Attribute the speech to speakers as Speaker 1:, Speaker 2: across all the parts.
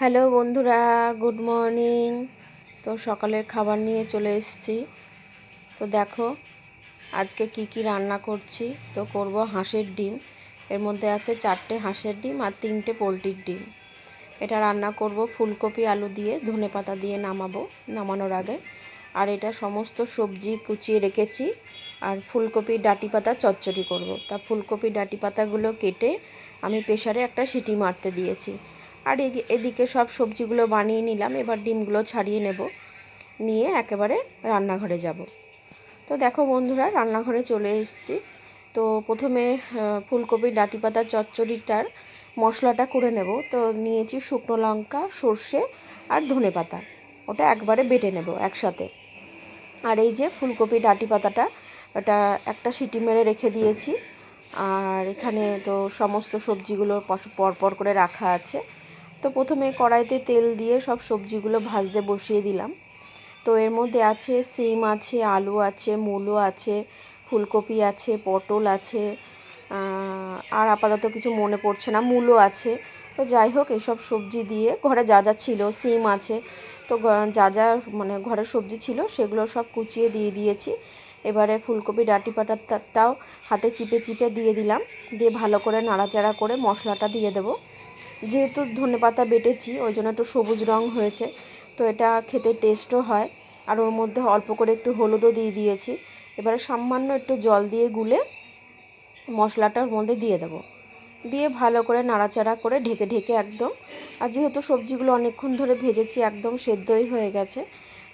Speaker 1: Hello বন্ধুরা, good morning. তো সকালের খাবার নিয়ে চলে এসেছি। তো দেখো, আজকে কি কি রান্না করছি। তো করব হাঁসের ডিম। এর মধ্যে আছে চারটে হাঁসের ডিম আর তিনটে পোলট্রির ডিম। এটা রান্না করব ফুলকপি, আলু দিয়ে, ধনে পাতা দিয়ে নামাবো নামানোর আগে। আর এটা সমস্ত সবজি কুচিয়ে রেখেছি আর ফুলকপি ডাটি পাতা চচ্চড়ি করব। তা ফুলকপি ডাটি পাতাগুলো কেটে আমি প্রেশারে একটা সিটি মারতে দিয়েছি। আর এদিকে সব সবজিগুলো বানিয়ে নিলাম। এবার ডিমগুলো ছাড়িয়ে নেব। নিয়ে একেবারে রান্নাঘরে যাব। তো দেখো বন্ধুরা, রান্নাঘরে চলে এসেছি। তো প্রথমে ফুলকপির ডাটি পাতা, চচ্চড়িটার মশলাটা করে নেব। তো নিয়েছি শুকনো লঙ্কা, সর্ষে আর ধনে পাতা। ওটা একবারে বেটে নেব একসাথে। আর এই যে ফুলকপি ডাটি পাতাটা, ওটা একটা সিটি মেরে রেখে দিয়েছি। আর এখানে তো সমস্ত সবজিগুলো পরপর করে রাখা আছে। তো প্রথমে কড়াইতে তেল দিয়ে সব সবজিগুলো ভাজতে বসিয়ে দিলাম। তো এর মধ্যে আছে সিম আছে, আলু আছে, মূলো আছে, ফুলকপি আছে, পটল আছে আর আপাতত কিছু মনে পড়ছে না, মূলো আছে। তো যাই হোক এইসব সবজি দিয়ে ঘরে যা যা ছিল, সিম আছে, তো যা যা মানে ঘরের সবজি ছিল, সেগুলো সব কুচিয়ে দিয়ে দিয়েছি। এবারে ফুলকপি ডাটি পাটাটাও হাতে চিপে চিপে দিয়ে দিলাম। দিয়ে ভালো করে নাড়াচাড়া করে মশলাটা দিয়ে দেবো। যেহেতু ধনে পাতা বেটেছি, ওই জন্য একটু সবুজ রং হয়েছে। তো এটা খেতে টেস্টও হয়। আর ওর মধ্যে অল্প করে একটু হলুদও দিয়ে দিয়েছি। এবারে সামান্য একটু জল দিয়ে গুলে মশলাটার মধ্যে দিয়ে দেবো। দিয়ে ভালো করে নাড়াচাড়া করে ঢেকে ঢেকে একদম। আর যেহেতু সবজিগুলো অনেকক্ষণ ধরে ভেজেছি, একদম সেদ্ধই হয়ে গেছে।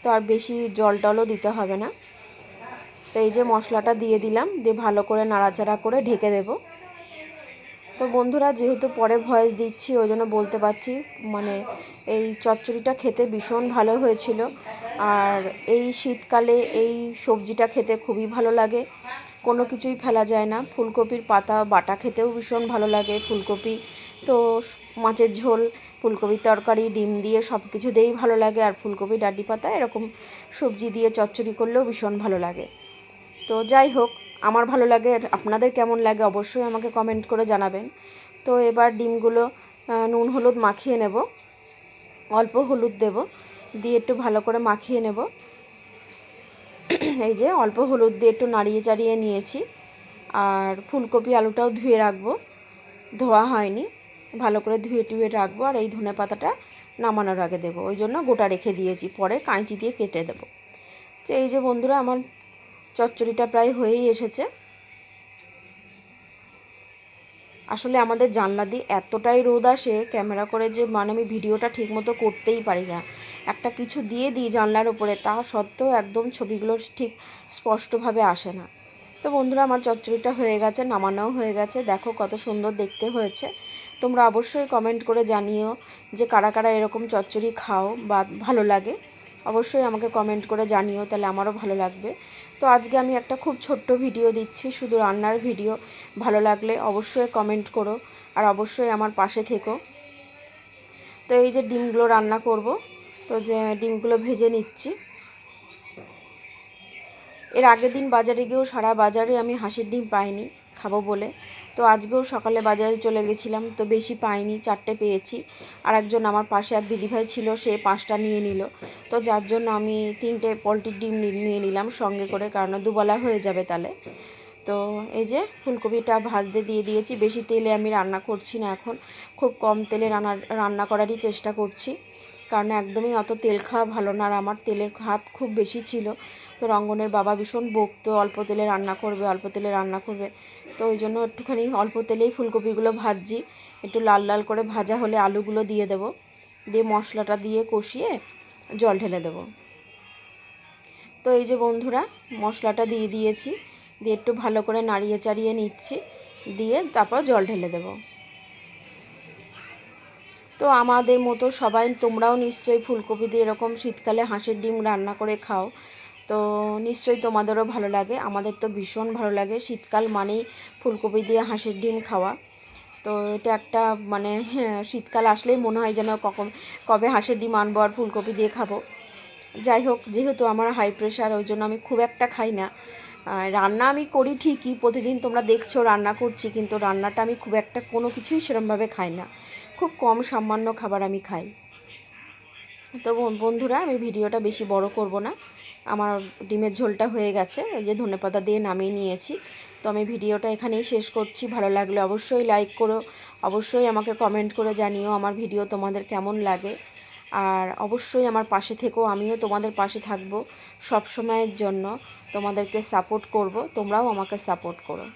Speaker 1: তো আর বেশি জল টলও দিতে হবে না। তো এই যে মশলাটা দিয়ে দিলাম, দিয়ে ভালো করে নাড়াচাড়া করে ঢেকে দেবো। তো বন্ধুরা, যেহেতু পরে ভয়েস দিচ্ছি, ওই জন্য বলতে পারছি মানে এই চচ্চড়িটা খেতে ভীষণ ভালো হয়েছিল। আর এই শীতকালে এই সবজিটা খেতে খুবই ভালো লাগে। কোনো কিছুই ফেলা যায় না। ফুলকপির পাতা, বাটা খেতেও ভীষণ ভালো লাগে ফুলকপি। তো মাছের ঝোল, ফুলকপির তরকারি, ডিম দিয়ে সব কিছু দিয়েই ভালো লাগে। আর ফুলকপি ডাডি পাতা, এরকম সবজি দিয়ে চচ্চড়ি করলেও ভীষণ ভালো লাগে। তো যাই হোক আমার ভালো লাগে, আপনাদের কেমন লাগে অবশ্যই আমাকে কমেন্ট করে জানাবেন। তো এবার ডিমগুলো নুন, হলুদ মাখিয়ে নেব। অল্প হলুদ দেব, দিয়ে একটু ভালো করে মাখিয়ে নেব। এই যে অল্প হলুদ দিয়ে একটু নাড়িয়ে চাড়িয়ে নিয়েছি। আর ফুলকপি আলুটাও ধুয়ে রাখব। ধোয়া হয়নি, ভালো করে ধুয়ে টুয়ে রাখব। আর এই ধনে পাতাটা নামানোর আগে দেবো। ওই জন্য গোটা রেখে দিয়েছি, পরে কাঁচি দিয়ে কেটে দেবো। তো এই যে বন্ধুরা, আমার চচ্চড়িটা প্রায় হয়েই এসেছে। আসলে আমাদের জানলা দিয়ে এতটাই রোদ আসে, ক্যামেরা করে যে মানে আমি ভিডিওটা ঠিকমতো করতেই পারি না। একটা কিছু দিয়ে দিই জানলার ওপরে তা সত্ত্বেও একদম ছবিগুলো ঠিক স্পষ্টভাবে আসে না। তো বন্ধুরা, আমার চচ্চড়িটা হয়ে গেছে, নামানোও হয়ে গেছে। দেখো কত সুন্দর দেখতে হয়েছে। তোমরা অবশ্যই কমেন্ট করে জানিও যে কারা কারা এরকম চচ্চড়ি খাও বা ভালো লাগে। অবশ্যই আমাকে কমেন্ট করে জানিও, তাহলে আমারও ভালো লাগবে। তো আজকে আমি একটা খুব ছোট্ট ভিডিও দিচ্ছি, শুধু রান্নার ভিডিও ভালো লাগলে অবশ্যই কমেন্ট করো, আর অবশ্যই আমার পাশে থেকো। তো এই যে ডিমগুলো রান্না করব, তো যে ডিমগুলো ভেজে নিচ্ছি। এর আগের দিন বাজারে গিয়েও সারা বাজারে আমি হাঁসের ডিম পাইনি। খাব বলে। তো আজকেও সকালে বাজারে চলে গেছিলাম, তো বেশি পাইনি, চারটে পেয়েছি। আর একজন আমার পাশে এক দিদিভাই ছিল, সে পাঁচটা নিয়ে নিল। তো যার জন্য আমি তিনটে পোলট্রির ডিম নিয়ে নিলাম সঙ্গে করে, কারণ দুবেলা হয়ে যাবে তাহলে। তো এই যে ফুলকপিটা ভাজতে দিয়ে দিয়েছি, বেশি তেলে আমি রান্না করছি না এখন। খুব কম তেলে রান্না রান্না করারই চেষ্টা করছি। কারণ একদমই অত তেল খাওয়া ভালো না আর আমার তেলের হাত খুব বেশি ছিল। তো রঙ্গনের বাবা ভীষণ বকতো, অল্প তেলে রান্না করবে, অল্প তেলে রান্না করবে। তো ওই জন্য একটুখানি অল্প তেলেই ফুলকপিগুলো ভাজছি। একটু লাল লাল করে ভাজা হলে আলুগুলো দিয়ে দেবো। দিয়ে মশলাটা দিয়ে কষিয়ে জল ঢেলে দেবো। তো এই যে বন্ধুরা, মশলাটা দিয়ে দিয়েছি। দিয়ে একটু ভালো করে নাড়িয়ে চাড়িয়ে নিচ্ছি। দিয়ে তারপর জল ঢেলে দেব। তো আমাদের মতো সবাই, তোমরাও নিশ্চয়ই ফুলকপি দিয়ে এরকম শীতকালে হাঁসের ডিম রান্না করে খাও। তো নিশ্চয়ই তোমাদেরও ভালো লাগে, আমাদের তো ভীষণ ভালো লাগে। শীতকাল মানেই ফুলকপি দিয়ে হাঁসের ডিম খাওয়া। তো এটা একটা মানে হ্যাঁ শীতকাল আসলেই মনে হয় যেন কখন, কবে হাঁসের ডিম আনব আর ফুলকপি দিয়ে খাব। যাই হোক, যেহেতু আমার হাই প্রেশার ওই জন্য আমি খুব একটা খাই না। রান্না আমি করি ঠিকই, প্রতিদিন তোমরা দেখছ রান্না করছি, কিন্তু রান্নাটা আমি খুব একটা কোনো কিছুই সেরমভাবে খাই না। খুব কম সামান্য খাবার আমি খাই। তো বন্ধুরা, আমি ভিডিওটা বেশি বড় করব না। আমার ডিমের ঝোলটা হয়ে গেছে, এই যে ধনেপাতা দিয়ে নামিয়ে নিয়েছি। তো আমি ভিডিওটা এখানেই শেষ করছি। ভালো লাগলে অবশ্যই লাইক করো। অবশ্যই আমাকে কমেন্ট করে জানিও আমার ভিডিও তোমাদের কেমন লাগে। আর অবশ্যই আমার পাশে থেকেও আমিও তোমাদের পাশে থাকব সব সময়ের জন্য। তোমাদেরকে সাপোর্ট করব, তোমরাও আমাকে সাপোর্ট করো।